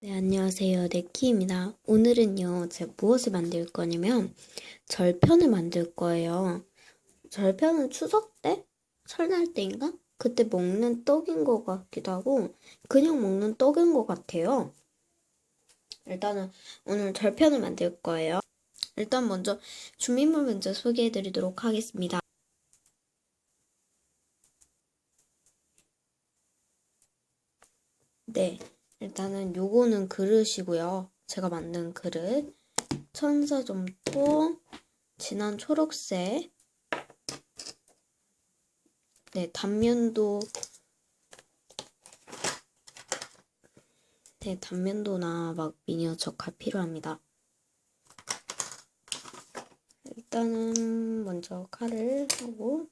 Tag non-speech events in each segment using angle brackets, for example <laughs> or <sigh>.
네, 안녕하세요. 네키입니다. 오늘은요, 제가 무엇을 만들 거냐면, 절편을 만들 거예요. 절편은 추석 때? 설날 때인가? 그때 먹는 떡인 것 같기도 하고, 그냥 먹는 떡인 것 같아요. 일단은 오늘 절편을 만들 거예요. 일단 먼저 준비물 먼저 소개해 드리도록 하겠습니다. 네. 일단은 요거는 그릇이고요. 제가 만든 그릇. 천사 점토, 진한 초록색. 네, 단면도. 네, 단면도나 막 미니어처가 필요합니다. 일단은 먼저 칼을 하고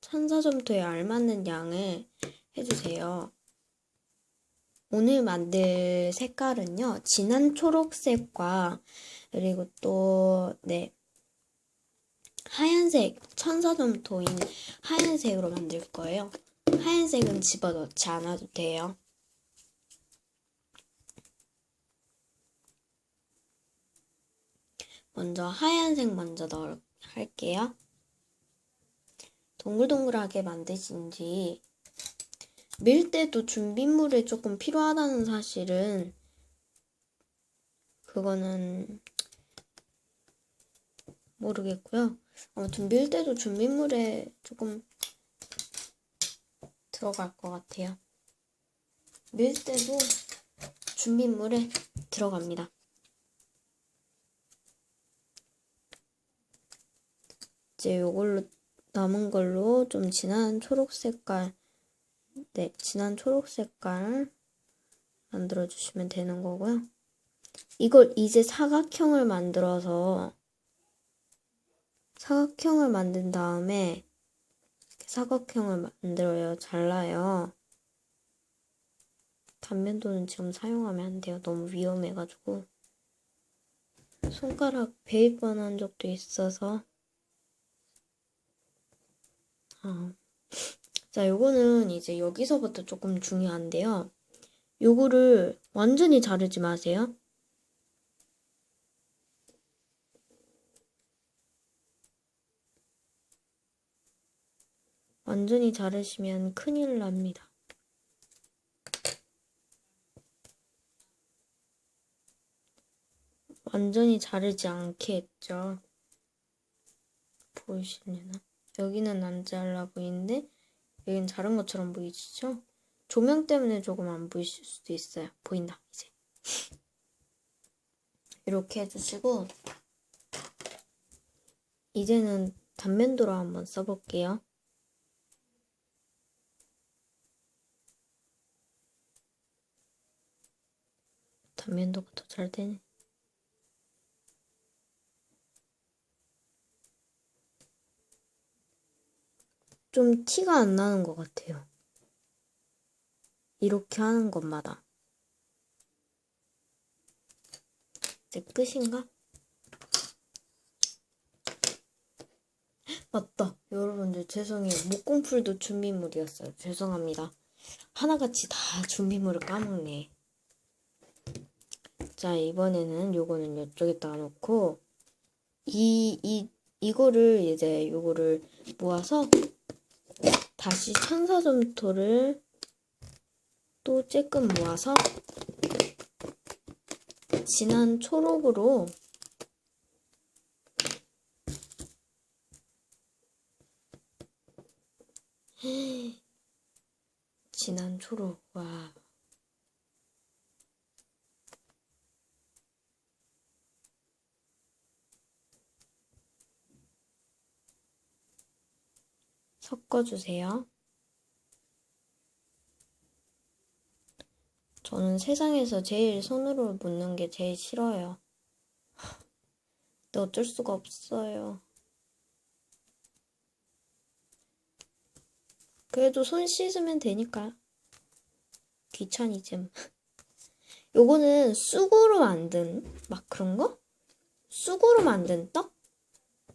천사 점토에 알맞는 양을 해주세요. 오늘 만들 색깔은요, 진한 초록색과, 그리고 또, 네, 하얀색, 천사점 토인 하얀색으로 만들 거예요. 하얀색은 집어넣지 않아도 돼요. 먼저 하얀색 먼저 넣을 할게요. 동글동글하게 만드신 뒤 밀 때도 준비물이 조금 필요하다는 사실은 그거는 모르겠고요. 아무튼 밀 때도 준비물에 조금 들어갈 것 같아요. 밀 때도 준비물에 들어갑니다. 이제 이걸로 남은 걸로 좀 진한 초록 색깔 네, 진한 초록 색깔 만들어 주시면 되는 거고요. 이걸 이제 사각형을 만들어서 사각형을 만든 다음에 사각형을 만들어요. 잘라요. 단면도는 지금 사용하면 안 돼요. 너무 위험해가지고. 손가락 베일 뻔한 적도 있어서. 아. 자, 요거는 이제 여기서부터 조금 중요한데요. 요거를 완전히 자르지 마세요. 완전히 자르시면 큰일 납니다. 완전히 자르지 않게 했죠. 보이시려나? 여기는 안 잘라 보이는데 여긴 자른 것처럼 보이시죠? 조명 때문에 조금 안 보이실 수도 있어요. 보인다, 이제. <laughs> 이렇게 해주시고, 이제는 단면도로 한번 써볼게요. 단면도가 더 잘 되네. 좀 티가 안 나는 것 같아요. 이렇게 하는 것마다. 이제 끝인가? <gasps> 맞다. 여러분들 죄송해요. 목공풀도 준비물이었어요. 죄송합니다. 하나같이 다 준비물을 까먹네. 자, 이번에는 요거는 이쪽에다 놓고 이, 이, 이거를 이제 요거를 모아서 다시 천사점토를 또 쬐끔 모아서 진한 초록으로 진한 초록 와 섞어주세요. 저는 세상에서 제일 손으로 묻는 게 제일 싫어요. 근데 어쩔 수가 없어요. 그래도 손 씻으면 되니까. 귀차니즘. <laughs> 요거는 쑥으로 만든 막 그런 거? 쑥으로 만든 떡?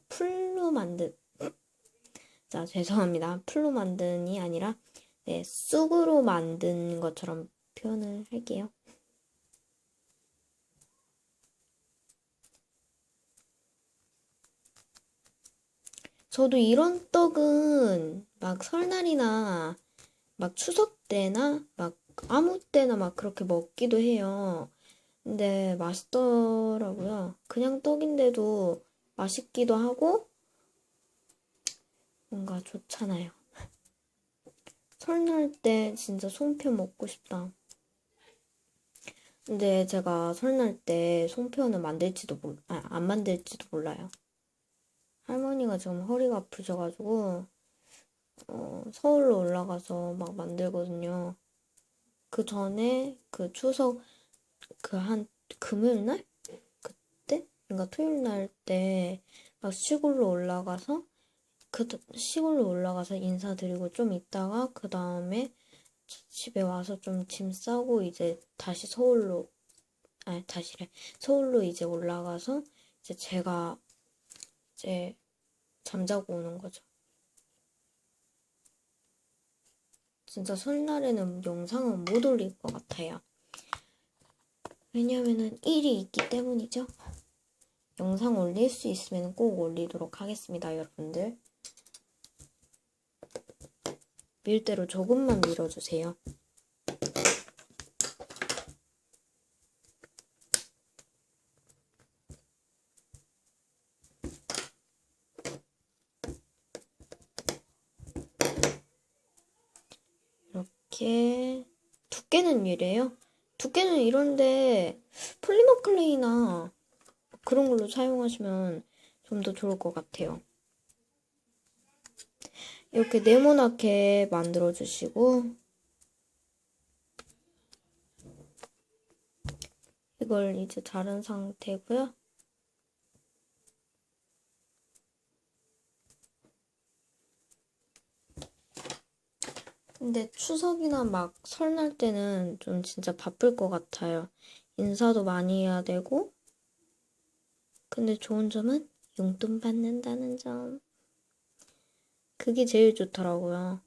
풀로 만든 자, 죄송합니다. 풀로 만든이 아니라 네, 쑥으로 만든 것처럼 표현을 할게요. 저도 이런 떡은 막 설날이나 막 추석 때나 막 아무 때나 막 그렇게 먹기도 해요. 근데 맛있더라고요. 그냥 떡인데도 맛있기도 하고 뭔가 좋잖아요. <laughs> 설날 때 진짜 송편 먹고 싶다. 근데 제가 설날 때 송편을 만들지도 몰, 아, 안 만들지도 몰라요. 할머니가 지금 허리가 아프셔가지고 어, 서울로 올라가서 막 만들거든요. 그 전에 그 추석 그 한 금요일 날 그때 그러니까 토요일 날 때 막 시골로 올라가서 그 시골로 올라가서 인사드리고 좀 있다가 그 다음에 집에 와서 좀 짐 싸고 이제 다시 서울로 아니 다시래 서울로 이제 올라가서 이제 제가 이제 잠자고 오는 거죠. 진짜 설날에는 영상은 못 올릴 것 같아요. 왜냐면은 일이 있기 때문이죠. 영상 올릴 수 있으면 꼭 올리도록 하겠습니다, 여러분들. 밀대로 조금만 밀어주세요. 이렇게 두께는 이래요. 두께는 이런데 폴리머 클레이나 그런 걸로 사용하시면 좀 더 좋을 것 같아요. 이렇게 네모나게 만들어 주시고 이걸 이제 자른 상태고요. 근데 추석이나 막 설날 때는 좀 진짜 바쁠 것 같아요. 인사도 많이 해야 되고. 근데 좋은 점은 용돈 받는다는 점. 그게 제일 좋더라고요.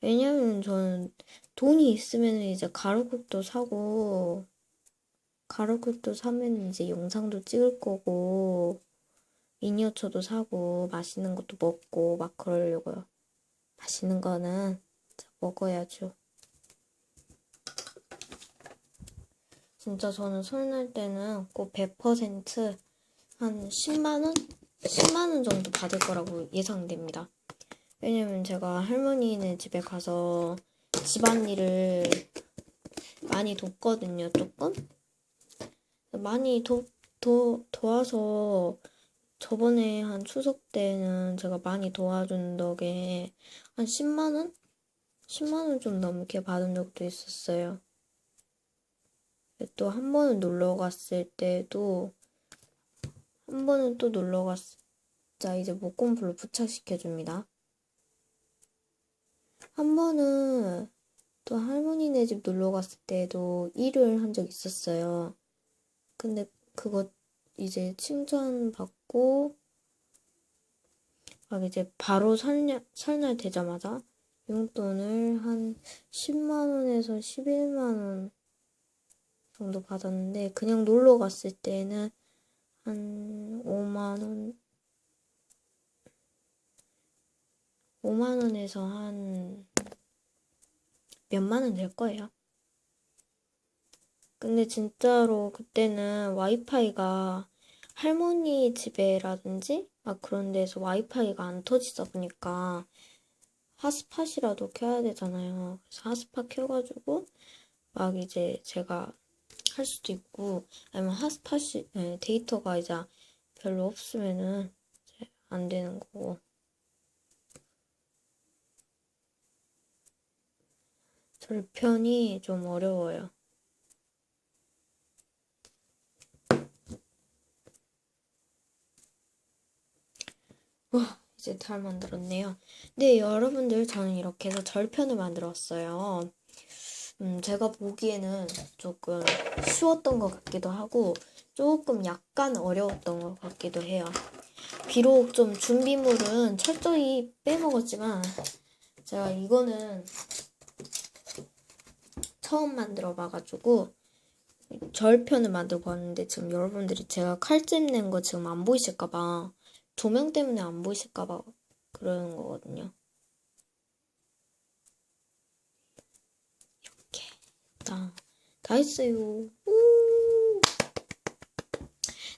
왜냐면 저는 돈이 있으면 이제 가루국도 사고, 가루국도 사면 이제 영상도 찍을 거고, 미니어처도 사고, 맛있는 것도 먹고, 막 그러려고요. 맛있는 거는 먹어야죠. 진짜 저는 설날 때는 꼭 100%한 10만원? 10만원 정도 받을 거라고 예상됩니다. 왜냐면 제가 할머니네 집에 가서 집안일을 많이 돕거든요, 조금. 많이 도, 도, 도와서 저번에 한 추석 때는 제가 많이 도와준 덕에 한 10만원? 10만원 좀 넘게 받은 적도 있었어요. 또 한 번은 놀러 갔을 때도 한 번은 또 놀러 갔자 이제 목공풀로 부착시켜줍니다. 한 번은 또 할머니네 집 놀러 갔을 때도 일을 한 적 있었어요. 근데 그거 이제 칭찬 받고 막 이제 바로 설날, 설날 되자마자 용돈을 한 10만 원에서 11만 원 정도 받았는데 그냥 놀러 갔을 때는 한 5만 원 5만 원에서 한 몇만 원 될 거예요. 근데 진짜로 그때는 와이파이가 할머니 집에라든지 막 그런 데서 와이파이가 안 터지다 보니까 핫스팟이라도 켜야 되잖아요. 그래서 핫스팟 켜가지고 막 이제 제가 할 수도 있고 아니면 핫스팟이 네, 데이터가 이제 별로 없으면은 이제 안 되는 거고 절편이 좀 어려워요. 와, 이제 잘 만들었네요. 네, 여러분들, 저는 이렇게 해서 절편을 만들었어요. 음, 제가 보기에는 조금 쉬웠던 것 같기도 하고, 조금 약간 어려웠던 것 같기도 해요. 비록 좀 준비물은 철저히 빼먹었지만, 제가 이거는 처음 만들어 봐가지고 절편을 만들고 왔는데 지금 여러분들이 제가 칼집 낸 거 지금 안 보이실까봐 조명 때문에 안 보이실까봐 그러는 거거든요. 이렇게 다, 다 했어요. 우!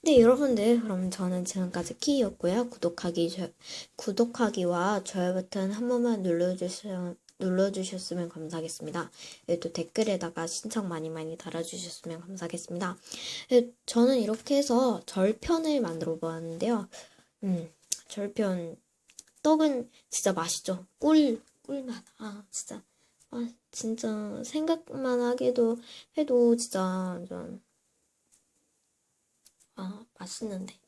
네, 여러분들, 그럼 저는 지금까지 키였고요. 구독하기, 저, 구독하기와 좋아요 버튼 한 번만 눌러주셔, 눌러주셨으면 감사하겠습니다. 예, 또 댓글에다가 신청 많이 많이 달아주셨으면 감사하겠습니다. 예, 저는 이렇게 해서 절편을 만들어 보았는데요. 음, 절편, 떡은 진짜 맛있죠. 꿀, 꿀맛. 아, 진짜. 아, 진짜 생각만 하게도 해도 진짜 완전 아, 맛있는데.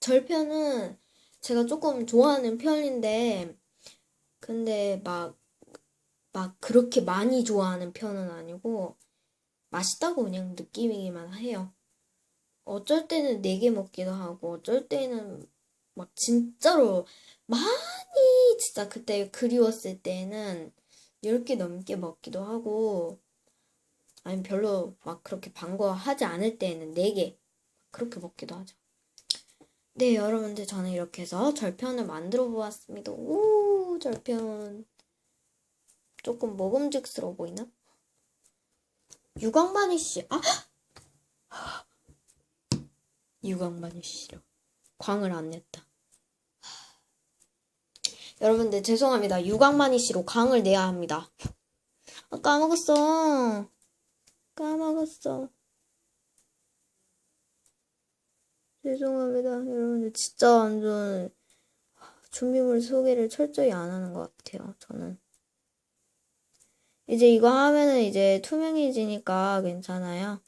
절편은 제가 조금 좋아하는 편인데, 근데 막, 막 그렇게 많이 좋아하는 편은 아니고, 맛있다고 그냥 느끼기만 해요. 어쩔 때는 4개 먹기도 하고, 어쩔 때는 막 진짜로 많이 진짜 그때 그리웠을 때는 10개 넘게 먹기도 하고, 아니면 별로 막 그렇게 반거하지 않을 때는 4개. 그렇게 먹기도 하죠. 네, 여러분들 저는 이렇게 해서 절편을 만들어 보았습니다. 오, 절편. 조금 먹음직스러워 보이나? 유광만이 씨. 아! <gasps> 유광만이 씨로 광을 안 냈다. 여러분들 죄송합니다. 유광만이 씨로 광을 내야 합니다. 아, 까먹었어. 까먹었어. 죄송합니다. 여러분들 진짜 완전 준비물 소개를 철저히 안 하는 것 같아요. 저는. 이제 이거 하면은 이제 투명해지니까 괜찮아요.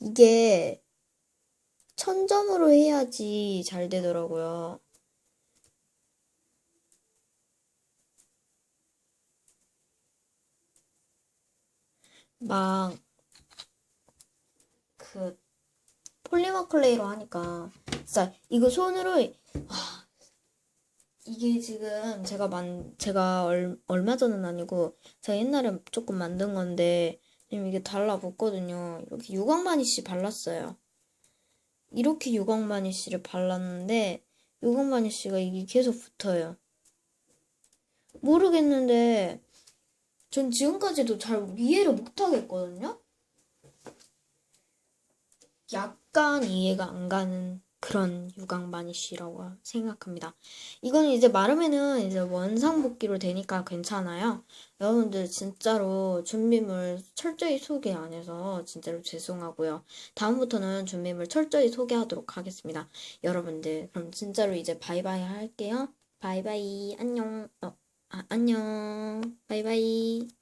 이게 천점으로 해야지 잘 되더라고요. 막 그 폴리머 클레이로 하니까 진짜 이거 손으로 와, 이게 지금 제가 만 제가 얼, 얼마 전은 아니고 제가 옛날에 조금 만든 건데 지금 이게 달라붙거든요. 이렇게 유광바니쉬 발랐어요. 이렇게 유광바니쉬를 발랐는데 유광바니쉬가 이게 계속 붙어요. 모르겠는데 전 지금까지도 잘 이해를 못하겠거든요. 약간 이해가 안 가는 그런 유광바니쉬라고 생각합니다. 이거는 이제 마르면은 이제 원상복귀로 되니까 괜찮아요. 여러분들 진짜로 준비물 철저히 소개 안 해서 진짜로 죄송하고요. 다음부터는 준비물 철저히 소개하도록 하겠습니다. 여러분들 그럼 진짜로 이제 바이바이 할게요. 바이바이 안녕. 어, 아, 안녕. 바이바이.